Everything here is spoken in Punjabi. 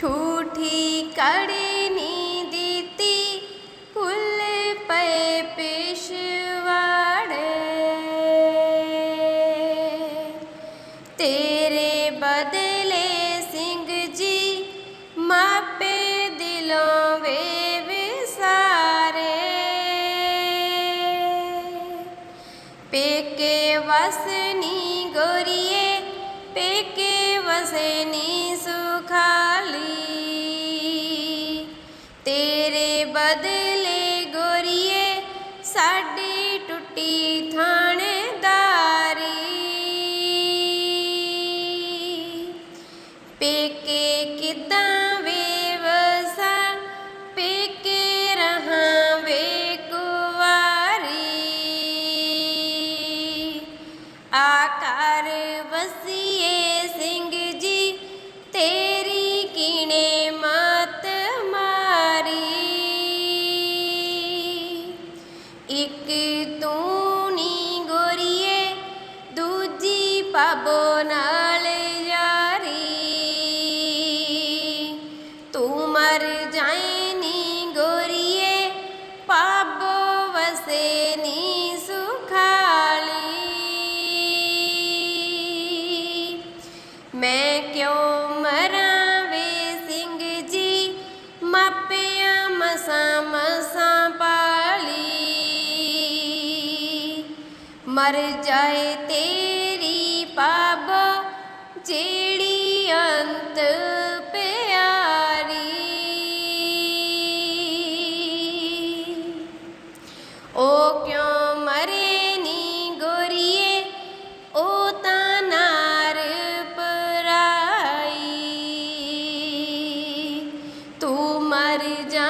ਠੂਠੀ ਕੜੀ ਨੀ ਦਿੱਤੀ ਭੁੱਲ ਪਏ ਪਿਸ਼ਵਾੜੇ ਤੇਰੇ ਬਦਲੇ ਸਿੰਘ ਜੀ ਮਾਪੇ ਦਿਲੋਂ ਵੇ ਵਿਸਾਰੇ ਪੇਕੇ ਵਸਨੀ ਗੋਰੀਏ ਪੇਕੇ ਵਸਨੀ ਪੇਕੇ ਕਿਦਾਂ ਵੇਵਸਾ? ਪੇਕੇ ਰਹਾਂ ਵੇ ਕੁਵਾਰੀ। ਆਕਾਰ ਵਸੀਏ ਸਿੰਘ ਜੀ, ਤੇਰੀ ਕੀਣੇ ਮਤ ਮਾਰੀ। ਇੱਕ ਤੂੰ ਨੀ ਗੋਰੀਏ, ਦੂਜੀ ਪਾਬੋ ਨਾ ਵਸੇ ਨੀ ਸੁਖਾਲੀ ਮੈਂ ਕਿਉਂ ਮਰਾਂ ਵੇ ਸਿੰਘ ਜੀ ਮਾਪਿਆਂ ਮਸਾਂ ਮਸਾਂ ਪਾਲੀ ਮਰ ਜਾਏ ਤੇਰੀ ਪਰਾਈ ਤੂੰ ਮਰ ਜਾ